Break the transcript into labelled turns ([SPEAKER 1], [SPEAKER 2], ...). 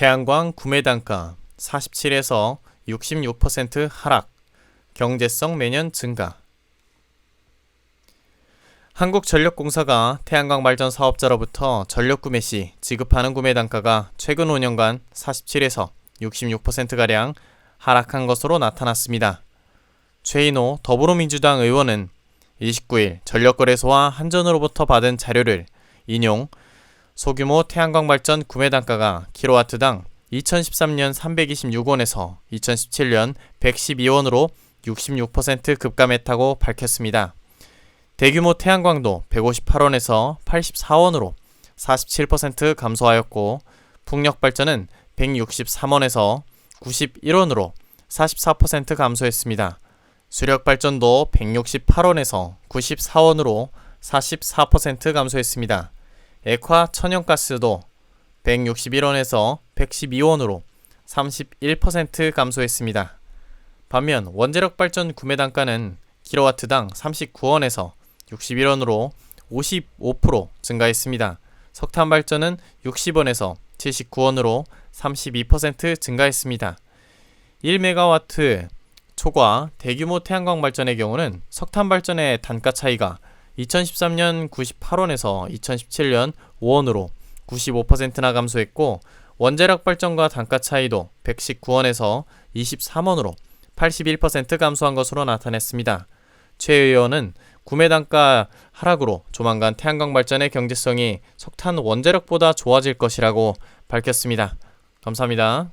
[SPEAKER 1] 태양광 구매 단가 47에서 66% 하락, 경제성 매년 증가. 한국전력공사가 태양광 발전 사업자로부터 전력 구매 시 지급하는 구매 단가가 최근 5년간 47에서 66%가량 하락한 것으로 나타났습니다. 최인호 더불어민주당 의원은 29일 전력거래소와 한전으로부터 받은 자료를 인용 소규모 태양광 발전 구매 단가가 킬로와트당 2013년 326원에서 2017년 112원으로 66% 급감했다고 밝혔습니다. 대규모 태양광도 158원에서 84원으로 47% 감소하였고 풍력 발전은 163원에서 91원으로 44% 감소했습니다. 수력 발전도 168원에서 94원으로 44% 감소했습니다. 액화 천연가스도 161원에서 112원으로 31% 감소했습니다. 반면 원자력 발전 구매 단가는 킬로와트당 39원에서 61원으로 55% 증가했습니다. 석탄 발전은 60원에서 79원으로 32% 증가했습니다. 1메가와트 초과 대규모 태양광 발전의 경우는 석탄 발전의 단가 차이가 2013년 98원에서 2017년 5원으로 95%나 감소했고 원자력 발전과 단가 차이도 119원에서 23원으로 81% 감소한 것으로 나타냈습니다. 최 의원은 구매 단가 하락으로 조만간 태양광 발전의 경제성이 석탄 원자력보다 좋아질 것이라고 밝혔습니다. 감사합니다.